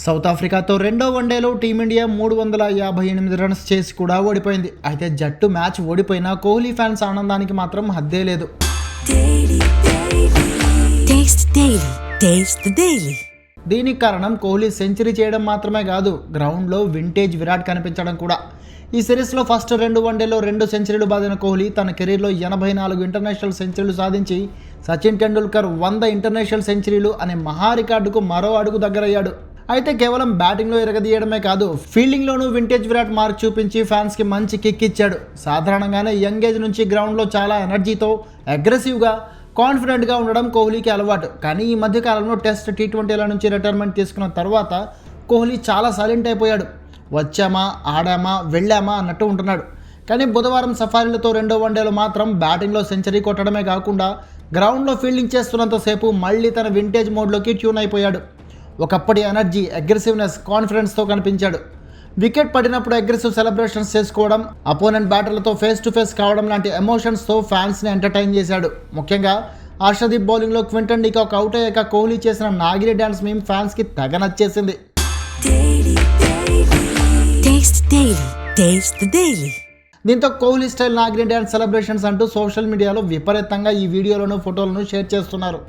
South ఆఫ్రికాతో రెండో వన్డేలో team India మూడు వందల యాభై ఎనిమిది రన్స్ చేసి కూడా ఓడిపోయింది. అయితే జట్టు మ్యాచ్ ఓడిపోయినా కోహ్లీ ఫ్యాన్స్ ఆనందానికి మాత్రం హద్దే లేదు. దీనికి కారణం కోహ్లీ సెంచరీ చేయడం మాత్రమే కాదు గ్రౌండ్లో వింటేజ్ విరాట్ కనిపించడం కూడా. ఈ సిరీస్లో ఫస్ట్ రెండు వన్డేలో రెండు సెంచరీలు బాదిన కోహ్లీ తన కెరీర్లో ఎనభై నాలుగు ఇంటర్నేషనల్ సెంచరీలు సాధించి సచిన్ టెండూల్కర్ వంద ఇంటర్నేషనల్ సెంచరీలు అనే మహా రికార్డుకు మరో అడుగు దగ్గరయ్యాడు. అయితే కేవలం బ్యాటింగ్లో ఎరగదీయడమే కాదు ఫీల్డింగ్లోనూ వింటేజ్ విరాట్ మార్క్ చూపించి ఫ్యాన్స్కి మంచి కిక్ ఇచ్చాడు. సాధారణంగానే యంగ్ ఏజ్ నుంచి గ్రౌండ్లో చాలా ఎనర్జీతో అగ్రెసివ్గా కాన్ఫిడెంట్గా ఉండడం కోహ్లీకి అలవాటు. కానీ ఈ మధ్యకాలంలో టెస్ట్ టీ ట్వంటీల నుంచి రిటైర్మెంట్ తీసుకున్న తర్వాత కోహ్లీ చాలా సైలెంట్ అయిపోయాడు. వచ్చామా ఆడామా వెళ్ళామా అన్నట్టు ఉంటున్నాడు. కానీ బుధవారం సఫారీలతో రెండో వన్డేలో మాత్రం బ్యాటింగ్లో సెంచరీ కొట్టడమే కాకుండా గ్రౌండ్లో ఫీల్డింగ్ చేస్తున్నంతసేపు మళ్ళీ తన వింటేజ్ మోడ్లోకి ట్యూన్ అయిపోయాడు. ఒకప్పటి ఎనర్జీ అగ్రెసివ్నెస్ కాన్ఫిడెన్స్తో కనిపించాడు. వికెట్ పడినప్పుడు అగ్రెసివ్ సెలబ్రేషన్స్ చేసుకోవడం అపోనెంట్ బ్యాటర్లతో ఫేస్ టు ఫేస్ కావడం లాంటి ఎమోషన్స్తో ఫ్యాన్స్ని ఎంటర్టైన్ చేశాడు. ముఖ్యంగా హర్షదీప్ బౌలింగ్లో క్వింటన్ డికాక్ అవుట్ అయ్యాక కోహ్లీ చేసిన నాగిరి డ్యాన్స్ మేము ఫ్యాన్స్కి తెగ నచ్చేసింది. దీంతో కోహ్లీ స్టైల్ నాగిరి డ్యాన్స్ సెలబ్రేషన్స్ అంటూ సోషల్ మీడియాలో విపరీతంగా ఈ వీడియోలను ఫోటోలను షేర్ చేస్తున్నారు.